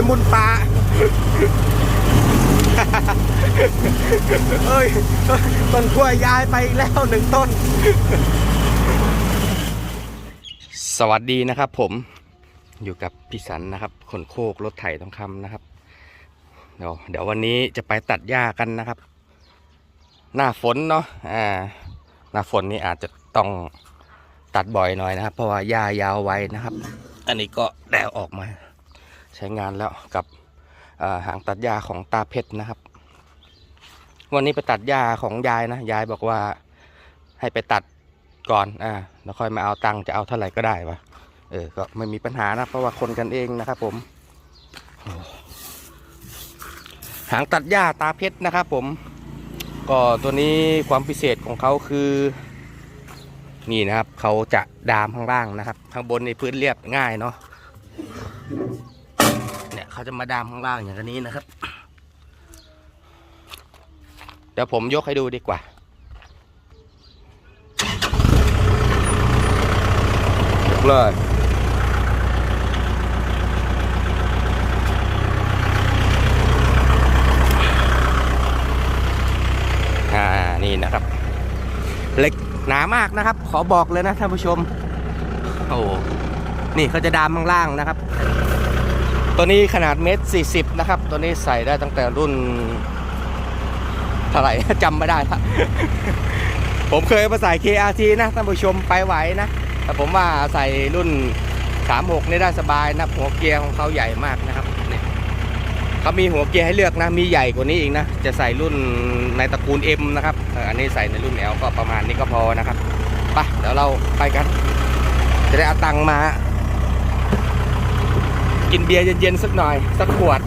ยมุนปลาเอ้ยต้นกล้วยย้ายไปแล้วหนึ่งต้น สวัสดีนะครับผมอยู่กับพี่สันนะครับ ขนโคกรถไถทองคำนะครับ เดี๋ยวเดี๋ยววันนี้จะไปตัดหญ้ากันนะครับ หน้าฝนเนาะอ่าหน้าฝนนี่อาจจะต้องตัดบ่อยหน่อยนะครับ เพราะว่าหญ้ายาวไว้นะครับ อันนี้ก็ได้เออกมา ช้งานแล้วกับาหางตัดหญ้าของตาเพชรนะครับ วันนี้ไปตัดหญ้าของยายนะยายบอกว่าให้ไปตัดก่อนอ่าแล้วค่อยมาเอาตังค์จะเอาเท่าไหร่ก็ได้วะเออก็ไม่มีปัญหานะเพราะว่าคนกันเองนะครับ ผมหางตัดหญ้าตาเพชรนะครับ ผม ก็ตัวนี้ความพิเศษของเขาคือนี่นะครับเขาจะดามข้างล่างนะครับ ข้างบนในพื้นเรียบง่ายเนาะ เนี่ยเขาจะมาดามข้างล่างอย่างนี้นะครับ เดี๋ยวผมยกให้ดูดีกว่ายกเลยอ่า นี่นะครับ เหล็กหนามากนะครับ ขอบอกเลยนะท่านผู้ชม โอ้โหนี่เขาจะดามข้างล่างนะครับ ตัวนี้ขนาดเมตรสี่สิบนะครับ ตัวนี้ใส่ได้ตั้งแต่รุ่นเท่าไหร่จำไม่ได้ละผมเคยมาใส่ KRT นะท่านผู้ชมไปไหวนะ แต่ผมว่าใส่รุ่น 36 นี่ได้สบายนะ หัวเกียร์ของเขาใหญ่มากนะครับนี่เขามีหัวเกียร์ให้เลือกนะ มีใหญ่กว่านี้อีกนะ จะใส่รุ่นในตระกูล M นะครับ อันนี้ใส่ในรุ่น L ก็ประมาณนี้ก็พอนะครับไปเดี๋ยวเราไปกัน จะได้เอาตังมา กินเบียร์เย็นๆสักหน่อย สักขวด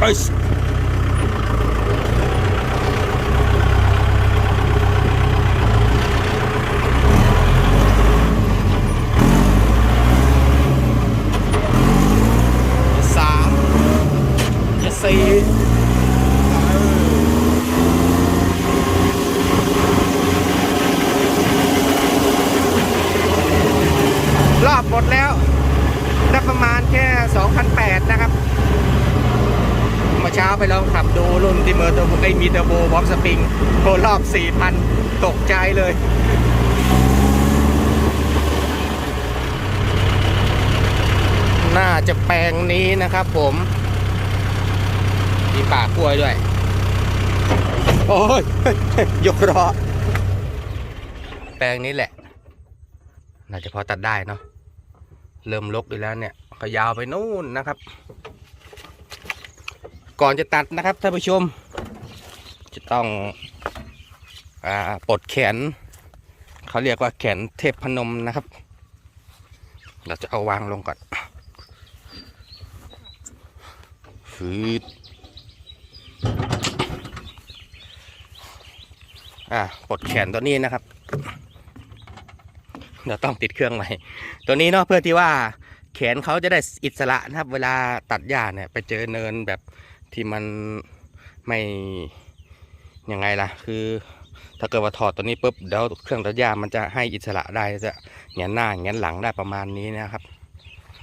เอ้ย สามจะสี่รอบหมดแล้ว ได้ประมาณแค่2,008นะครับเมื่ อเช้าไปลองขับดูรุ่นที่เมอร์ตอร์โบไอ้มีเตอร์โบบ็อกสปริงโครอบ 4,000 ตกใจเลยน่าจะแปลงนี้นะครับผมมีป่ากล้วยด้วย โอ้ย ยกรอแปลงนี้แหละ น่าจะพอตัดได้เนาะเริ่มลกดีแล้วเนี่ยก็ยาวไปนู่นนะครับ ก่อนจะตัดนะครับท่านผู้ชม จะต้องอปลดแขน เขาเรียกว่าแขนเทพพนมนะครับ เราจะเอาวางลงก่อนฟืดอะปลดแขนตัวนี้นะครับเดี๋ยวต้องติดเครื่องใหม่ ตัวนี้เนาะเพื่อที่ว่าแขนเขาจะได้อิสระนะครับ เวลาตัดหญ้าเนี่ย ไปเจอเนินแบบ ที่มันไม่ยังไงล่ะ คือ ถ้าเกิดว่าถอดตัวนี้ปุ๊บเดี๋ยวเครื่องตัดหญ้ามันจะให้อิสระได้จะแงนหน้าแงนหลังได้ประมาณนี้นะครับ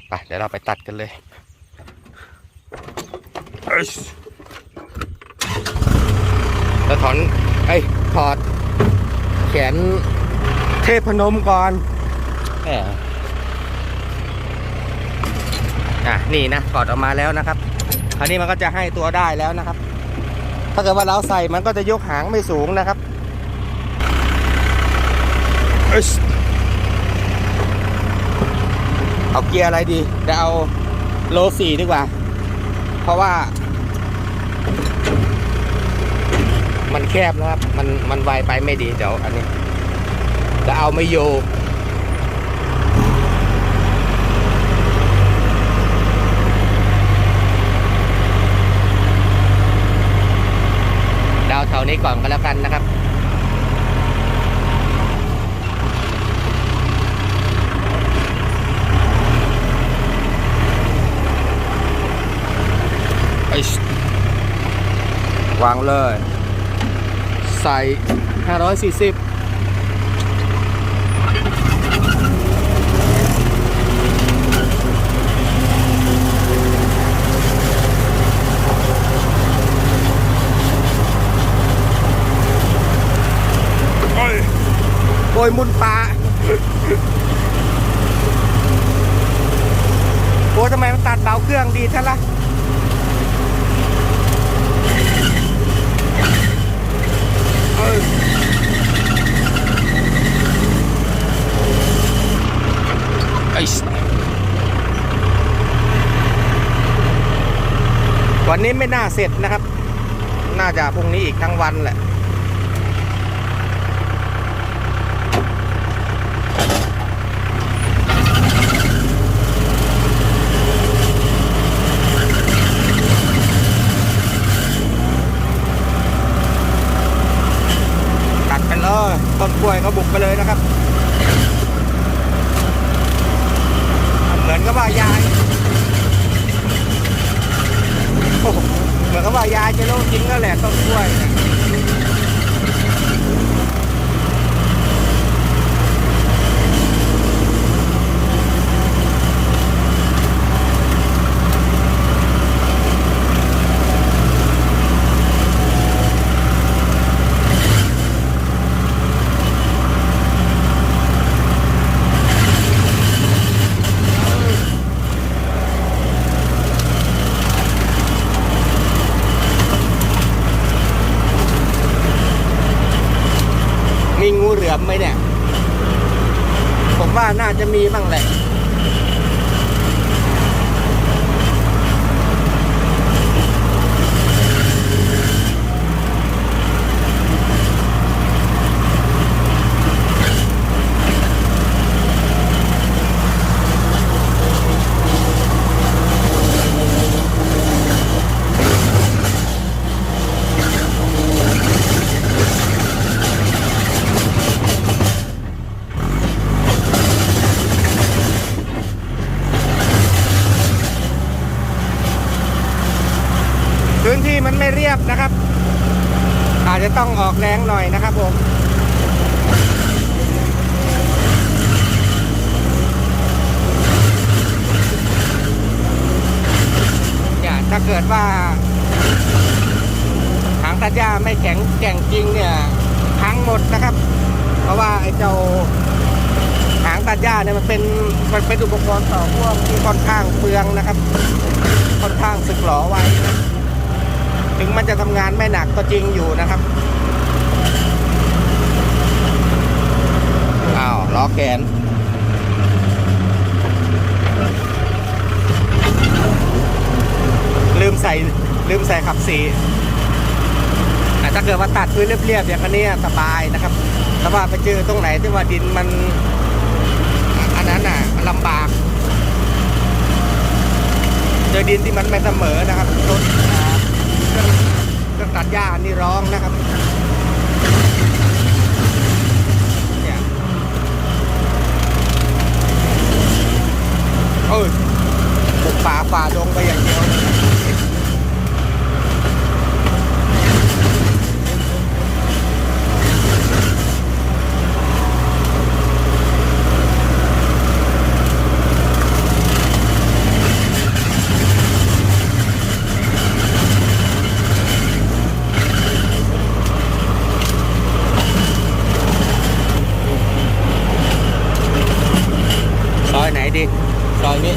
ไปเดี๋ยวเราไปตัดกันเลยแล้วถอนไอ้ถอดแขนเทพพนมก่อนแหมอะนี่นะถอดออกมาแล้วนะครับ คราวนี้มันก็จะให้ตัวได้แล้วนะครับ ถ้าเกิดว่าเราใส่มันก็จะยกหางไม่สูงนะครับเอาเกียร์อะไรดีเดี๋ยวเอาโลสี่ดีกว่า เพราะว่า มันแคบนะครับ มันมันไวไปไม่ดีเดี๋ยวอันนี้จะเอาไม่อยู่ ดาวแถว นี้ก่อนก็แล้วกันนะครับไอ้ชวางเลย ใส่ 540 ยมุนปลาโอ้ทำไมมันตัดเบาเครื่องดีท่านละเออไอ้สวันนี้ไม่น่าเสร็จนะครับ น่าจะพรุ่งนี้อีกทั้งวันแหละ ตัดไปเลยต้น ก็บุกไปเลยนะครับ เหมือนกับว่ายายเหมือนกับว่ายายจะรู้จริงก็แหละต้องช่วยเนี่ยมีงูเหลือมไหมเนี่ย ผมว่า น่าจะมีบ้างแหละ พื้นที่มันไม่เรียบนะครับ อาจจะต้องออกแรง หน่อยนะครับผมเนี่ยถ้าเกิดว่าหางตัดหญ้าไม่แข็งแกร่งจริงเนี่ยพังหมดนะครับ เพราะว่าไอ้เจ้าหางตัดหญ้าเนี่ยมันเป็นมันเป็นอุปกรณ์ต่อพ่วงที่ค่อนข้างเปลืองนะครับ ค่อนข้างสึกหรอไว้ ถึงมันจะทำงานไม่หนักก็จริงอยู่นะครับาวล้อแขนลืมใส่ลืมใส่ขับสีแต่ถ้าเกิดว่าตัดพื้นเรียบๆอย่างนี้สบายนะครับ แต่ว่าไปเจอตรงไหนที่ว่าดินมัน อันนั้นอะลำบาก เจอดินที่มันไม่เสมอนะครับรถอ่าเครื่องเครื่องตัดหญ้านี่ร้องนะครับเนี่ย เอ้ยบุกป่าฝ่าดงไปอย่างเดียวเลยซอยไหนดี อยนี้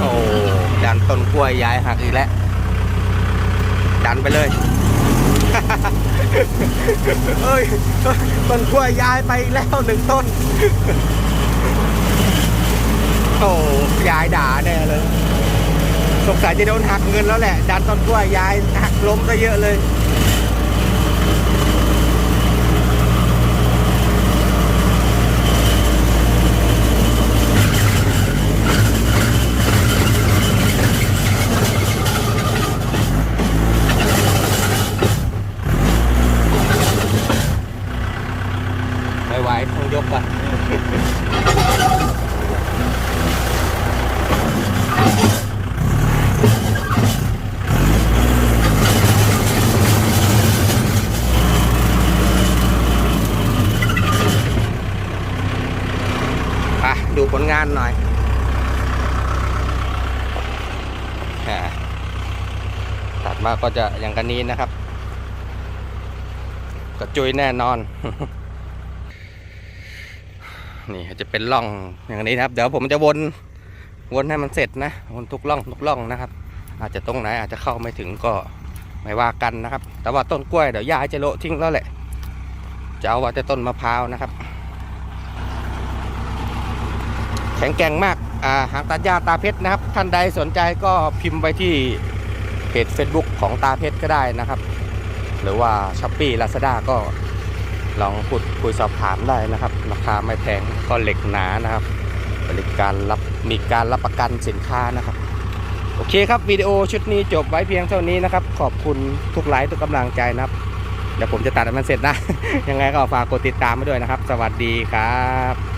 โอ้ดันต้นกล้วยย้ายหักอีกแล้ว ดันไปเลยเอ้ย ต้นกล้วยย้ายไปแล้วหนึ่งต้น โอ้ยายด่าแน่เลย สงสัยจะโดนหักเงินแล้วแหละ ดันต้นกล้วยย้ายหักล้มซะเยอะเลย ไม่ไหวต้องยกก่อน ไปดูผลงานหน่อยตัดมาก็จะอย่างกันนี้นะครับ กระจุยแน่นอน นี่จะเป็นร่องอย่างนี้นะครับ เดี๋ยวผมจะวนวนให้มันเสร็จนะวนทุกร่องทุกร่องนะครับ อาจจะตรงไหนอาจจะเข้าไม่ถึงก็ไม่ว่ากันนะครับ แต่ว่าต้นกล้วยเดี๋ยวยายจะโละทิ้งแล้วแหละจะเอาไว้แต่ต้นมะพร้าวนะครับ แข็งแกร่งมากอ่าหางตัดหญ้าตาเพชรนะครับ ท่านใดสนใจก็พิมพ์ไปที่เพจ Facebook ของตาเพชรก็ได้นะครับ หรือว่าช้อปปี้ลาซาด้าก็ลองพูดคุยสอบถามได้นะครับ ราคาไม่แพงก็เหล็กหนานะครับ บริการรับมีการรับประกันสินค้านะครับ โอเคครับวิดีโอชุดนี้จบไว้เพียงเท่านี้นะครับ ขอบคุณทุกไลค์ทุกกำลังใจนะครับ เดี๋ยวผมจะตัดมันเสร็จนะ ยังไงก็ฝากกดติดตามมาด้วยนะครับ สวัสดีครับ